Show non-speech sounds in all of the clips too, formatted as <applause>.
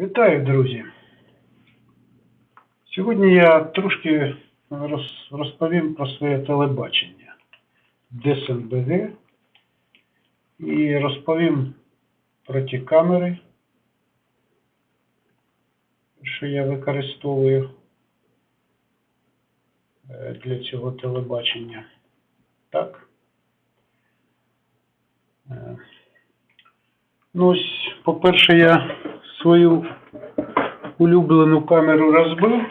Вітаю, друзі! Сьогодні я трошки розповім про своє телебачення ДСНБГ і розповім про ті камери, що я використовую е, для цього телебачення. Так. Е, Ну, ось, по-перше, я свою улюблену камеру розбив,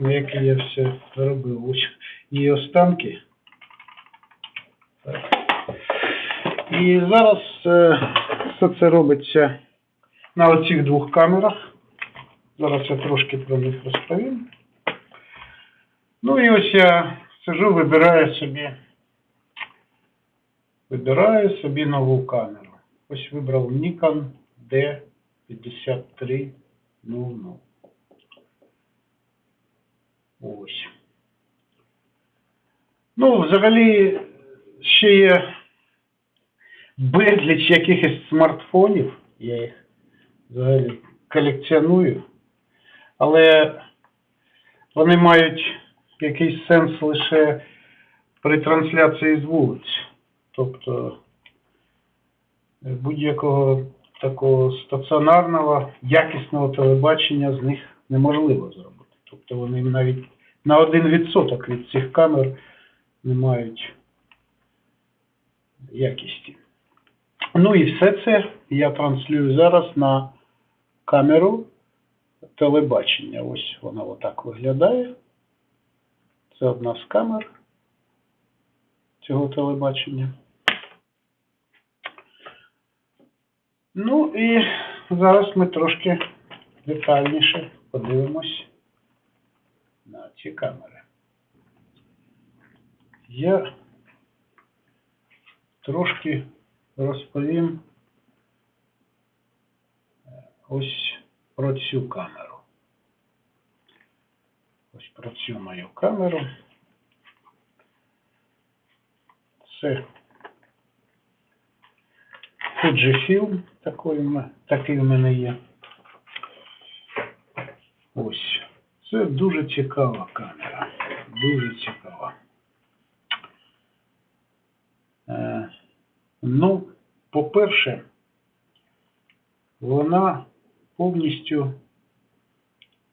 на якій я все робив. Ось її останки. І зараз все це робиться на оцих двох камерах. Зараз я трошки про них розповім. Ну і ось я сижу, вибираю собі, вибираю собі нову камеру. Ось вибрав Nikon D5300. Ось. Ну, взагалі, ще є безліч якихось смартфонів. Я їх взагалі колекціоную. Але вони мають якийсь сенс лише при трансляції з вулиць. Тобто будь-якого такого стаціонарного, якісного телебачення з них неможливо зробити. Тобто вони навіть на 1% від цих камер не мають якісті. Ну і все це я транслюю зараз на камеру телебачення. Ось вона отак виглядає. Це одна з камер цього телебачення. Ну і зараз ми трошки детальніше подивимось на ці камери. Я трошки розповім е, ось про цю камеру. Ось про цю мою камеру. Це Fujifilm, такий, такий в мене є. Ось. Це дуже цікава камера. Дуже цікава. Е, ну, по-перше, вона повністю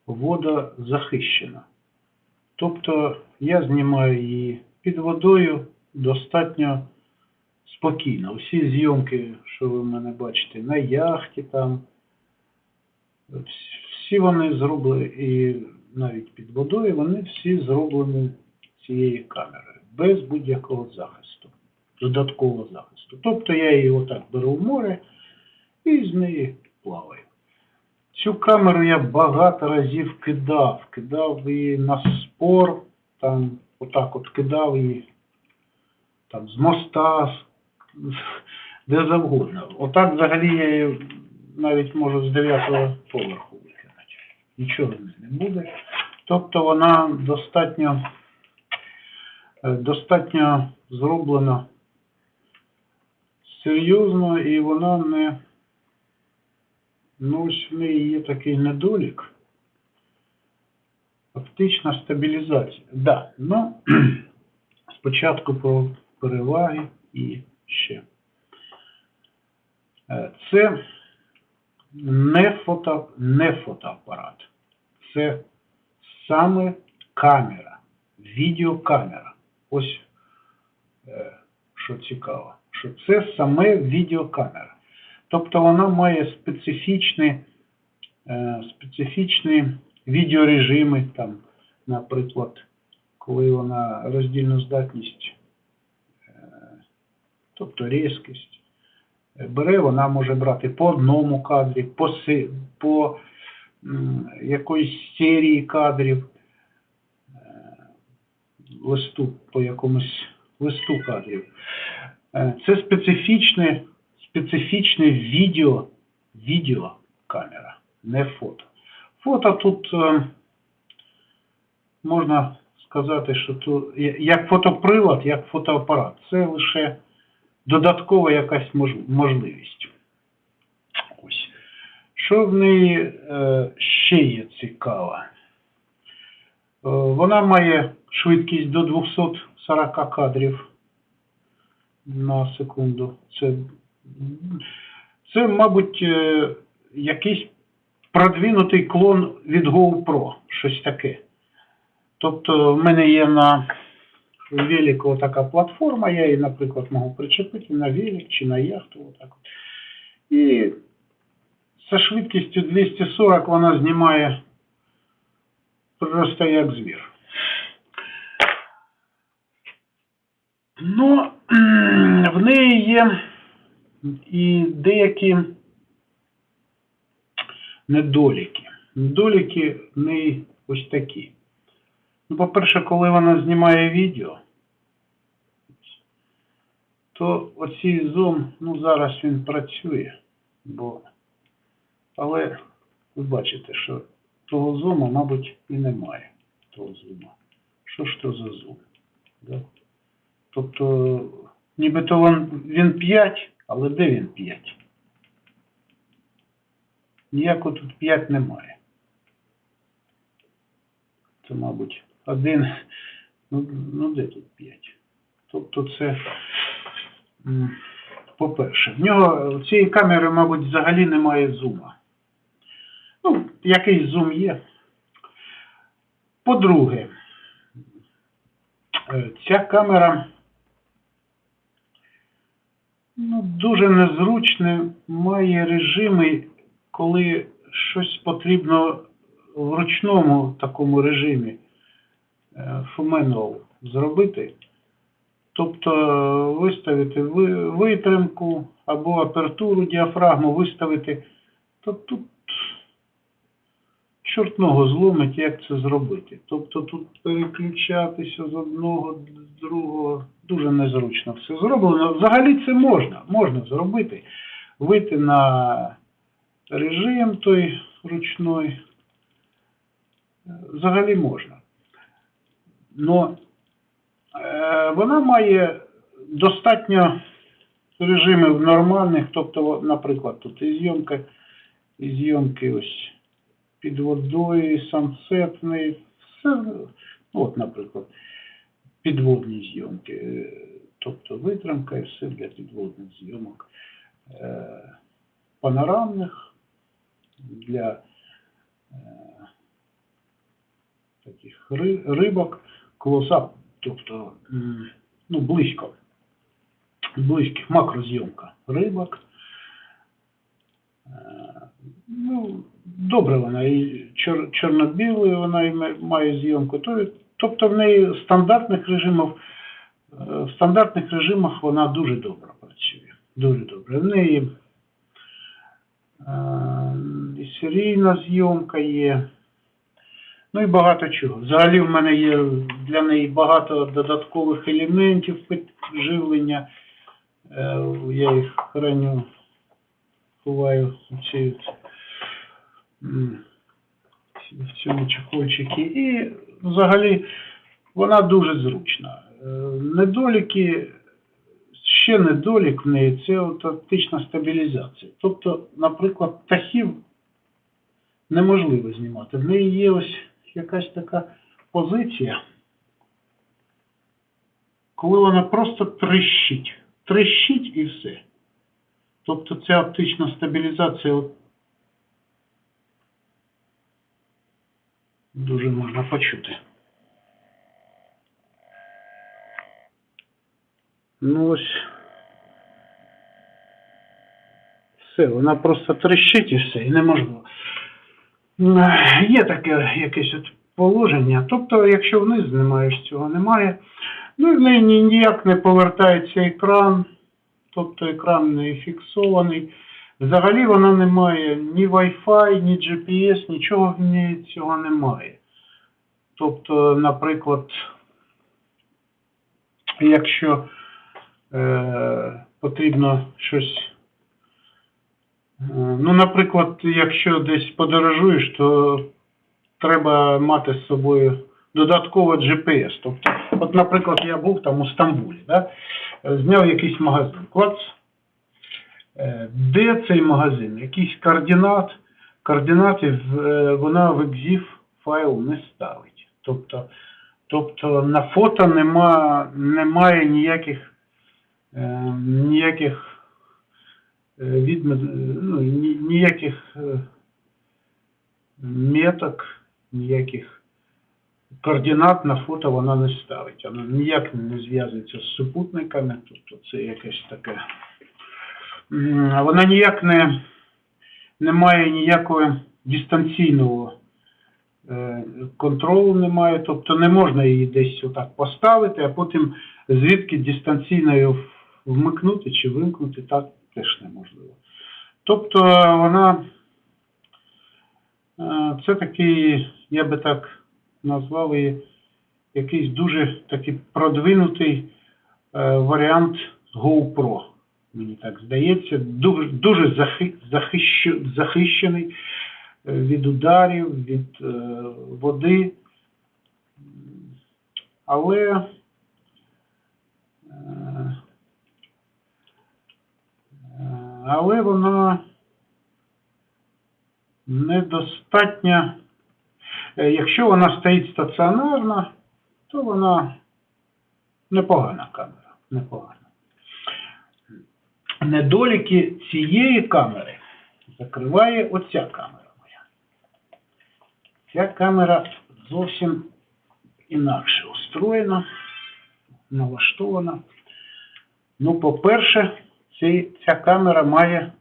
водозахищена. Тобто я знімаю її під водою достатньо спокійно. Усі зйомки, що ви в мене бачите, на яхті там, всі вони зроблені, і навіть під водою, вони всі зроблені цією камерою, без будь-якого захисту, додаткового захисту. Тобто я її отак беру в море і з неї плаваю. Цю камеру я багато разів кидав, кидав її на спор, там отак от кидав її там з моста, де завгодно. Отак взагалі я навіть можу з 9 поверху викинути. Нічого не буде. Тобто вона достатньо, е, достатньо зроблена серйозно і вона не. Ну, ось в неї є такий недолік. Фактична стабілізація. Да, ну, <clears throat> спочатку про переваги і ще. Е, Це не, фото, не фотоапарат. Це саме камера, відеокамера. Ось е, що цікаво, що це саме відеокамера. Тобто вона має специфічні, е, специфічні відеорежими, там, наприклад, коли вона роздільну здатність, тобто різкість, е, бере, вона може брати по одному кадрі, по, по якоїсь серії кадрів, е, листу, по якомусь листу кадрів. Е, Це специфічне, специфічне відео, відеокамера, не фото. Фото тут можна сказати, що тут як фотоприлад, як фотоапарат. Це лише додаткова якась можливість. Ось. Що в неї е, ще є цікаво? Е, Вона має швидкість до 240 кадрів на секунду. Це, це мабуть, е, якийсь продвинутий клон від GoPro, щось таке. Тобто в мене є на велику така платформа, я її, наприклад, можу причепити на велик чи на яхту. Отак. от. І зі швидкістю 240 вона знімає просто як звір. Ну, <clears throat> в неї є і деякі недоліки. Недоліки в неї ось такі. Ну, по-перше, коли вона знімає відео, то оцей зум, ну зараз він працює, бо але ви бачите, що того зуму, мабуть, і немає. Того зума. Що ж то за зум? Да? Тобто, нібито він, він 5, але де він 5? Ніякого тут 5 немає. Це, мабуть, один. Ну, ну де тут 5? Тобто це, по-перше, в нього в цієї камери, мабуть, взагалі немає зума. Ну, якийсь зум є. По-друге, е, ця камера ну, дуже незручне, має режими, коли щось потрібно в ручному такому режимі фуменол зробити. Тобто виставити витримку або апертуру діафрагму виставити, то тут чортного зломить, як це зробити. Тобто тут переключатися з одного до другого дуже незручно все зроблено. Взагалі це можна, можна зробити. Вийти на режим той ручной. Е, Взагалі можна. Но е, вона має достатньо режимів нормальних, тобто, наприклад, тут і зйомка, і зйомки ось під водою, і сансетний, все, ну, от, наприклад, підводні зйомки, е, тобто витримка і все для підводних зйомок, е, панорамних, для е, таких ри- рибок, клоусап, тобто ну, близько, близьких макрозйомка рибок. Е, Ну, добре вона, і чор, чорно-білою вона і має зйомку. Тобто в неї стандартних режимів, е, в стандартних режимах вона дуже добре працює. Дуже добре. В неї е, і серійна зйомка є. Ну і багато чого. Взагалі в мене є для неї багато додаткових елементів підживлення. Е, Я їх храню, ховаю м, в цьому чехольчику. І взагалі вона дуже зручна. Е, Недоліки, ще недолік в неї це от оптична стабілізація. Тобто, наприклад, птахів неможливо знімати. В неї є ось якась така позиція, коли вона просто трещить. Трещить і все. Тобто ця оптична стабілізація дуже можна почути. Ну ось. Все, вона просто трещить і все, і неможливо. Є таке якесь от положення. Тобто, якщо вниз знімаєш, цього немає. Ну і ніяк не повертається екран, тобто екран не фіксований. Взагалі вона не має ні Wi-Fi, ні GPS, нічого в ній цього немає. Тобто, наприклад, якщо е, потрібно щось Ну, наприклад, якщо десь подорожуєш, то треба мати з собою додатково GPS. Тобто, от, наприклад, я був там у Стамбулі, да? е, зняв якийсь магазин. Клац, е, де цей магазин, якийсь координат, координатів е, вона в EXIF файл не ставить. Тобто, тобто на фото нема, немає ніяких, е, ніяких е, ну, ні- ніяких е, меток, ніяких координат на фото вона не ставить. Вона ніяк не зв'язується з супутниками, тобто це якесь таке. Вона ніяк не, не має ніякого дистанційного е, контролю немає, тобто не можна її десь отак поставити, а потім звідки дистанційно вмикнути чи вимкнути, так теж неможливо. Тобто вона е, це такий, я би так назвав її, якийсь дуже такий продвинутий е, варіант GoPro. Мені так здається, дуже, дуже захи- захищ- захищений е, від ударів, від води. Але але вона недостатня. Е, Якщо вона стоїть стаціонарно, то вона непогана камера. Непогана. Недоліки цієї камери закриває оця камера моя. Ця камера зовсім інакше устроєна, налаштована. Ну, по-перше, ця камера має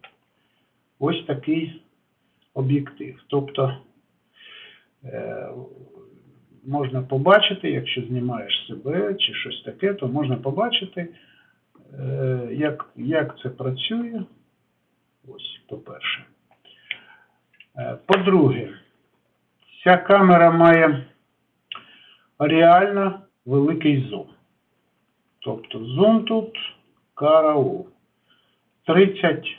ось такий об'єктив. Тобто е, можна побачити, якщо знімаєш себе чи щось таке, то можна побачити, е, як, як це працює. Ось, по-перше. Е, По-друге, ця камера має реально великий зум. Тобто зум тут караул. 30,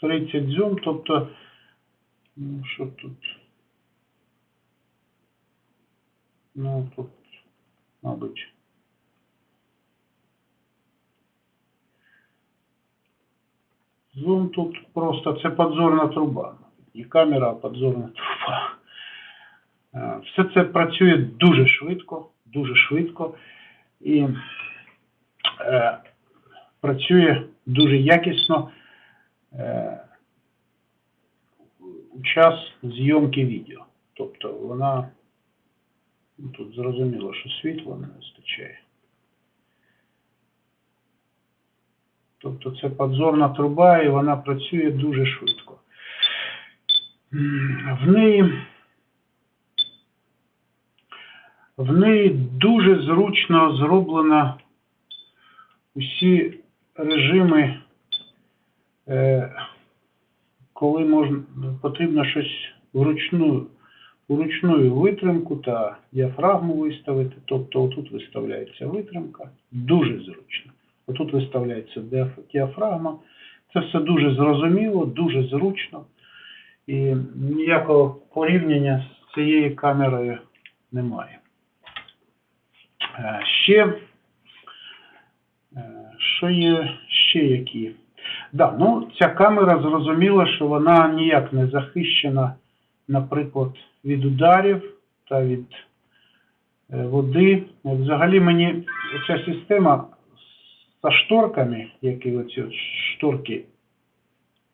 30 зум, тобто, ну, що тут? Ну, тут, мабуть. Зум тут просто це подзорна труба. І камера, а подзорна труба. Е, Все це працює дуже швидко, дуже швидко і е, працює дуже якісно е, у час зйомки відео. Тобто вона ну, тут зрозуміло, що світла не вистачає. Тобто це подзорна труба і вона працює дуже швидко. В неї в неї дуже зручно зроблено усі режими, е, коли можна, потрібно щось вручну, вручную витримку та діафрагму виставити. Тобто отут виставляється витримка, дуже зручно. Отут виставляється діафрагма. Це все дуже зрозуміло, дуже зручно. І ніякого порівняння з цією камерою немає. Е, Ще, що є ще які? Да, ну, ця камера зрозуміла, що вона ніяк не захищена, наприклад, від ударів та від е, води. Взагалі мені ця система з шторками, які оці шторки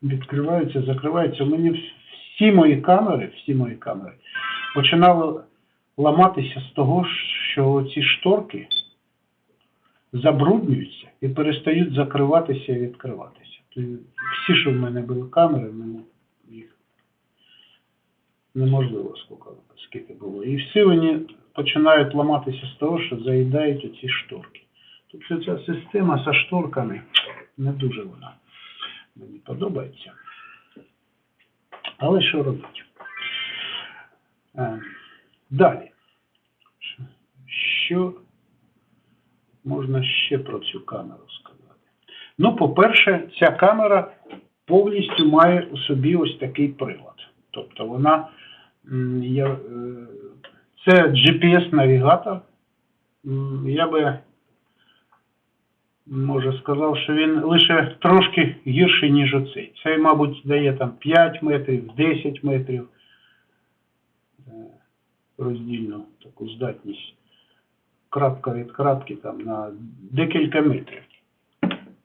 відкриваються, закриваються, мені всі мої камери, всі мої камери починали ламатися з того, що ці шторки забруднюються і перестають закриватися і відкриватися. Тобто Всі, що в мене були камери, в мене їх неможливо скільки, було. І всі вони починають ламатися з того, що заїдають оці шторки. Тобто ця система зі шторками не дуже вона мені подобається. Але що робити? Е, Далі. Що можна ще про цю камеру сказати? Ну, по-перше, ця камера повністю має у собі ось такий прилад. Тобто вона я, е, це GPS-навігатор. Я би може, сказав, що він лише трошки гірший, ніж оцей. Цей, мабуть, дає там 5 метрів, 10 метрів е, роздільну таку здатність. Крапка від крапки там на декілька метрів.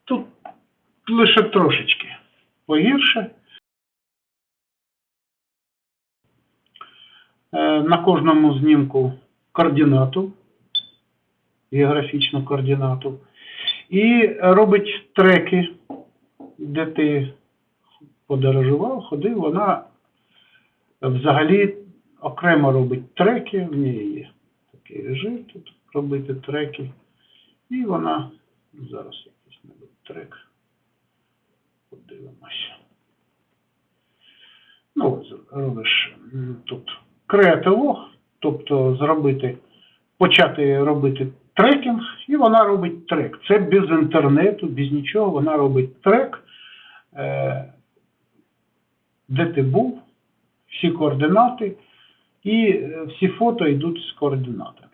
Тут лише трошечки погірше. Е, На кожному знімку координату, географічну координату, і робить треки, де ти подорожував, ходив, вона взагалі окремо робить треки, в неї є такий режим тут робити треки. І вона зараз якийсь небудь трек. Подивимося. Ну, робиш тут креативлог, тобто зробити, почати робити трекінг, і вона робить трек. Це без інтернету, без нічого, вона робить трек, е, де ти був, всі координати, і е, всі фото йдуть з координатами.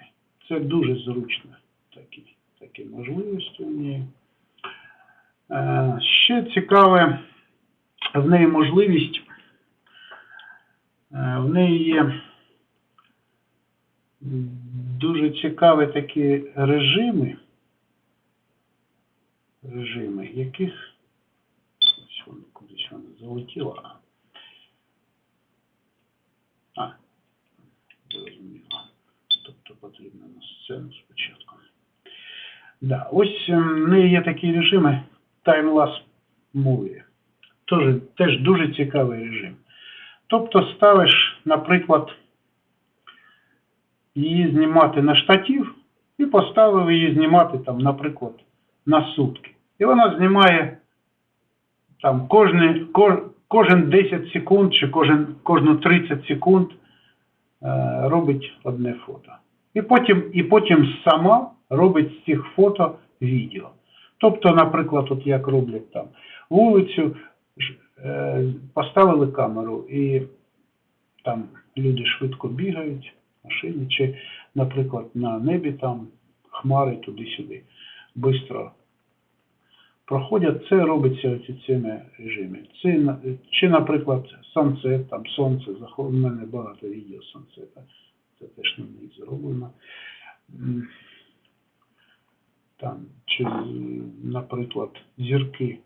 Це дуже зручно, такі, такі можливості у неї. Е, Ще цікаве в неї можливість, е, в неї є дуже цікаві такі режими, режими, яких ось воно кудись воно залетіло. А, зрозуміло. Тобто потрібно на сцену спочатку. Да, ось неї є такі режими таймлапс мові. Теж, теж дуже цікавий режим. Тобто ставиш, наприклад, її знімати на штатив і поставив її знімати, там, наприклад, на сутки. І вона знімає там кожні, кожен 10 секунд чи кожен, кожну 30 секунд е, робить одне фото. І потім, і потім сама робить з цих фото відео. Тобто, наприклад, от як роблять там вулицю, е, поставили камеру і там люди швидко бігають, машини, чи, наприклад, на небі там хмари туди-сюди. Бистро проходять, це робиться ось цими режимами. Це, чи, наприклад, сонце, там сонце, у мене багато відео сонцета, це теж на них зроблено. Там, чи, наприклад, зірки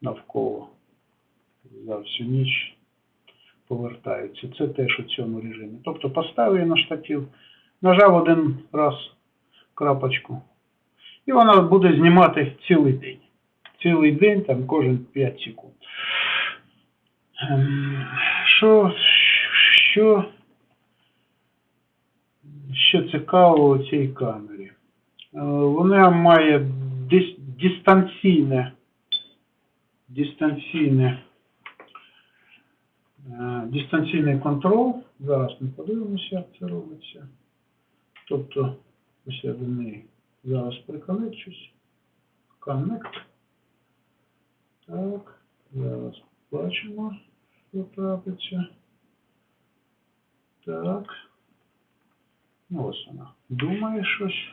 навколо за всю ніч повертаються. Це теж у цьому режимі. Тобто поставив на штатив, нажав один раз крапочку, і вона буде знімати цілий день. Цілий день, там кожен 5 секунд. Ем, Що, що, що цікаво у цій камері? Е, Вона має дис- дистанційне, дистанційне, е, дистанційний контроль. Зараз ми подивимося, як це робиться. Тобто, ось я до неї зараз приконекчусь. Connect. Так, зараз бачимо, що трапиться. Так. Ось вона думає щось.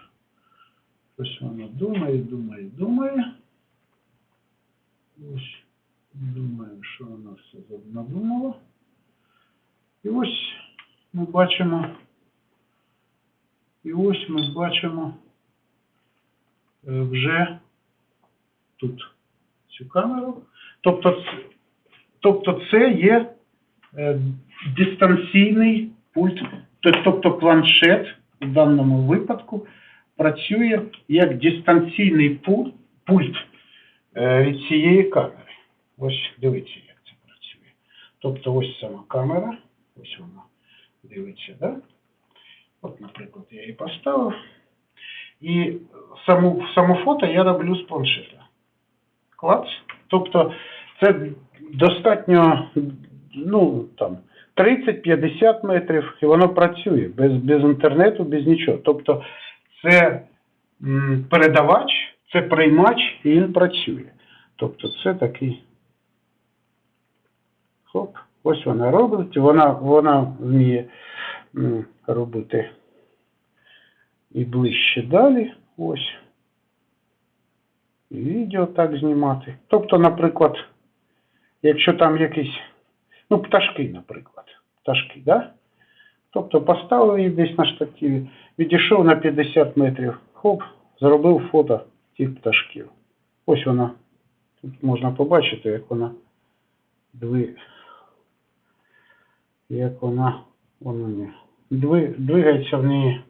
Щось вона думає, думає, думає. Ось думаю, що вона все надумала. І ось ми бачимо. І ось ми бачимо е, вже тут цю камеру. Тобто, тобто це є е, дистанційний пульт, тобто планшет в даному випадку працює як дистанційний пульт, е, від цієї камери. Ось дивіться, як це працює. Тобто ось сама камера, ось вона дивиться, да? От, наприклад, я її поставив. І саму, саму фото я роблю з планшета. Клац. Тобто це достатньо, ну, там, 30-50 метрів, і воно працює без, без інтернету, без нічого. Тобто це м, передавач, це приймач, і він працює. Тобто це такий. Хоп, ось вона робить, вона, вона вміє м, робити і ближче далі. Ось. і відео так знімати. Тобто, наприклад, якщо там якісь, ну, пташки, наприклад, пташки, да? Тобто поставив її десь на штативі, відійшов на 50 метрів, хоп, зробив фото цих пташків. Ось вона. Тут можна побачити, як вона дви... як вона, вона не, дви... двигається в неї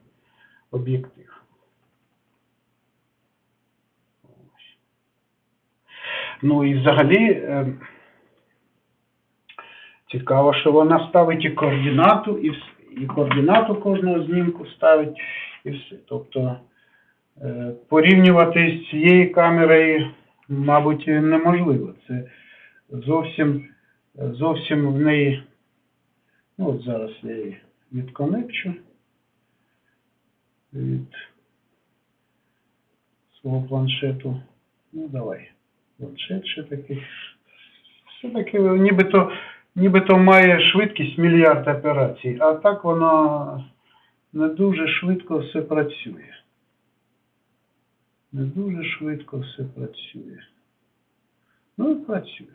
об'єктив. Ну і взагалі е, цікаво, що вона ставить і координату, і, і координату кожного знімку ставить, і все. Тобто е, порівнювати з цією камерою, мабуть, неможливо. Це зовсім, зовсім в неї. Ну, от зараз я її відконекчу від свого планшету. Ну, давай. Планшет ще такий. Все-таки нібито, нібито має швидкість мільярд операцій, а так воно не дуже швидко все працює. Не дуже швидко все працює. Ну і працює.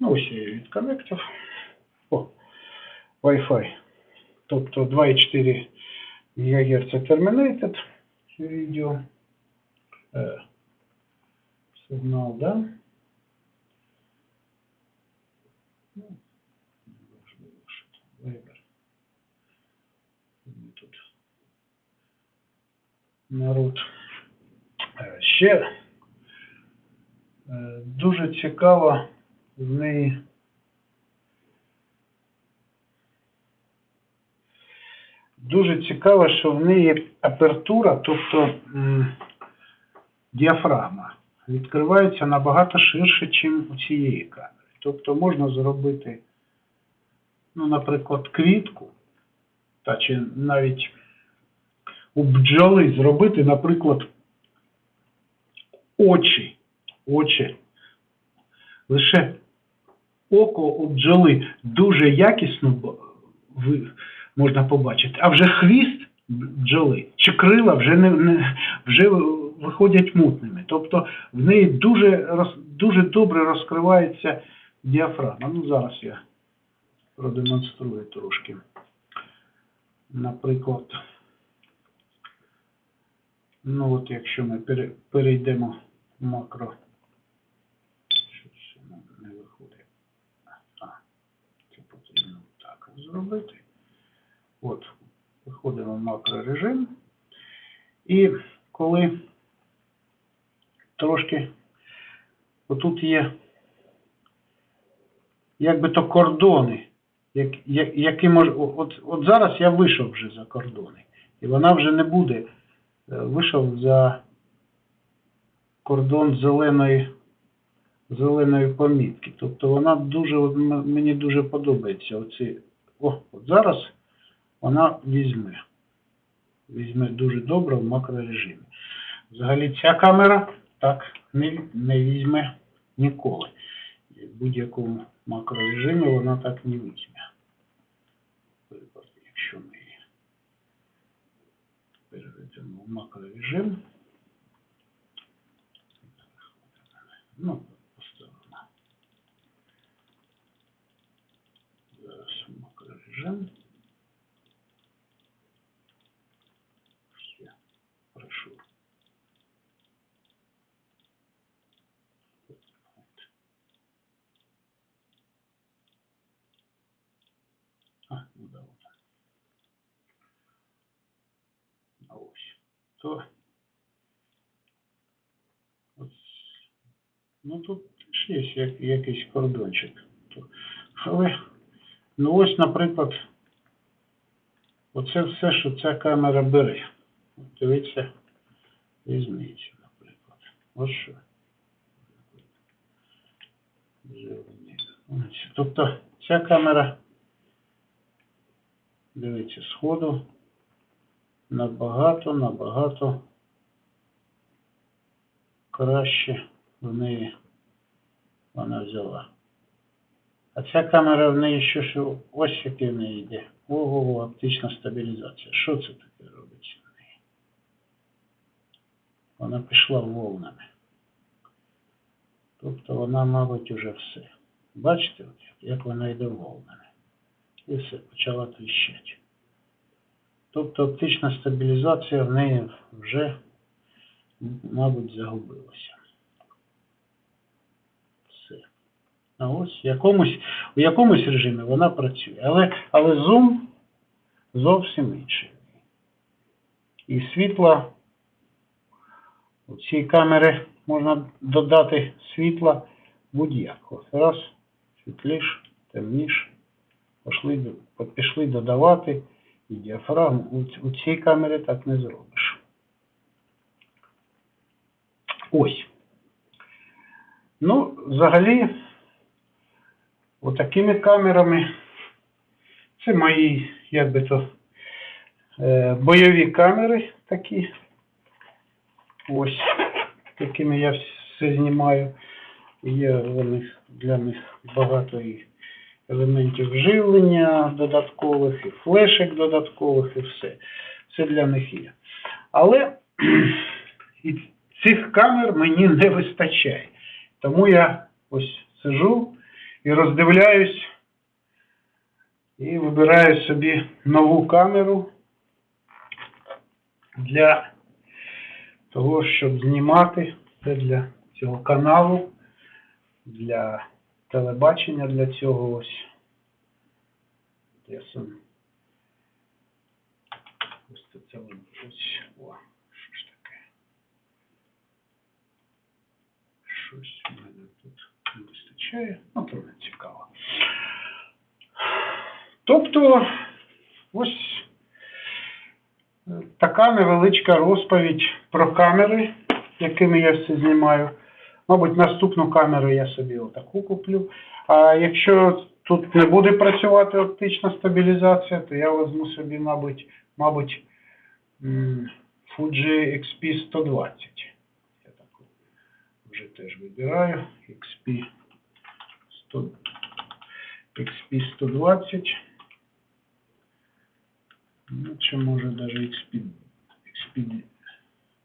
Ну, ось я її відконектив. О, Wi-Fi. Тобто 2,4 ГГц Terminated відео. Е, сигнал, да? Ну, неважливо, що там, вибір. Тут народ. Ще е, дуже цікаво в неї дуже цікаво, що в неї апертура, тобто діафрагма, відкривається набагато ширше, ніж у цієї камери. Тобто можна зробити, ну, наприклад, квітку, та чи навіть у бджоли зробити, наприклад, очі. Очі. Лише око у бджоли дуже якісно можна побачити, а вже хвіст бджоли чи крила вже не, не вже виходять мутними. Тобто в неї дуже дуже добре розкривається діафрагма. Ну зараз я продемонструю трошки. Наприклад, ну от якщо ми перейдемо в макро. Щось не виходить. А, це потрібно так зробити. От, виходимо в макрорежим. І коли трошки отут є якби то кордони, як, як, які мож, от, от зараз я вийшов вже за кордони, і вона вже не буде, е, вийшов за кордон зеленої, зеленої помітки. Тобто вона дуже, мені дуже подобається оці. О, от зараз вона візьме. Візьме дуже добре в макрорежимі. Взагалі ця камера так не, не візьме ніколи. В будь-якому макрорежимі вона так не візьме. Наприклад, Якщо ми її переведемо в макрорежим, ну, поставимо. Зараз макрорежим. То. Ну тут ж є як, якийсь кордончик. Але, ну ось, наприклад, оце все, що ця камера бере. Дивіться, різницю, наприклад. Ось що. Тобто ця камера, дивіться, сходу набагато, набагато краще в неї вона взяла. А ця камера в неї що, що ось який в неї йде. Ого, оптична стабілізація. Що це таке робиться в неї? Вона пішла волнами. Тобто вона, мабуть, уже все. Бачите, як вона йде волнами. І все, почала тріщати. Тобто оптична стабілізація в неї вже, мабуть, загубилася. Все. А ось в якомусь, у якомусь режимі вона працює. Але, але зум зовсім інший. І світла у цій камери можна додати світла будь-як. Ось раз, світліш, темніш. Пішли, пішли додавати діафрагму. У, цій камері так не зробиш. Ось. Ну, взагалі, отакими камерами, це мої, як би то, е, бойові камери такі. Ось, якими я все знімаю. Є вони, для них багато і елементів живлення додаткових, і флешек додаткових, і все. Все для них є. Але і цих камер мені не вистачає. Тому я ось сижу і роздивляюсь і вибираю собі нову камеру для того, щоб знімати це для цього каналу, для телебачення для цього ось. Ось це ось. О, що ж таке? Щось в мене тут не вистачає. Ну, то не цікаво. Тобто, ось е, така невеличка розповідь про камери, якими я все знімаю. Мабуть, наступну камеру я собі отаку куплю. А якщо тут не буде працювати оптична стабілізація, то я візьму собі, мабуть, мабуть, Fuji XP 120. Я таку вже теж вибираю. XP 100, XP 120. Ну, чи може даже XP, XP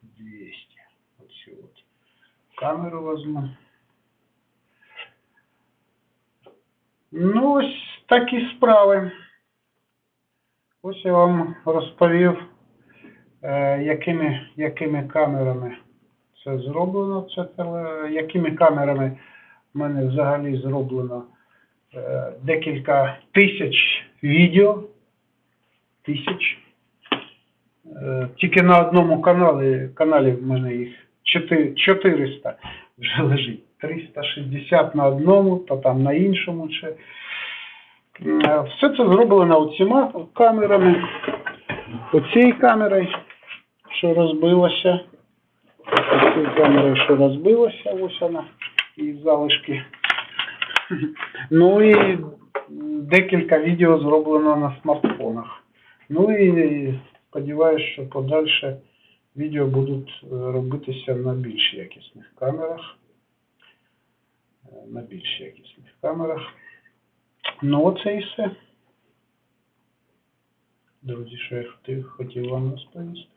200. Камеру возьму. Ну, ось такі справи. Ось я вам розповів, е, якими, якими камерами це зроблено, це теле, якими камерами в мене взагалі зроблено е, декілька тисяч відео. Тисяч. Е, Тільки на одному каналі, каналі в мене їх 400 вже лежить. 360 на одному, то там на іншому ще. Е, Все це зроблено оціма камерами. Оцією камерою, що розбилося. Оцією камерою, що розбилося, ось вона, і залишки. Ну і декілька відео зроблено на смартфонах. Ну і сподіваюся, що подальше відео будуть е, робитися на більш якісних камерах. Е, На більш якісних камерах. Ну, оце і все. Друзі, що я хотів, хотів вам розповісти.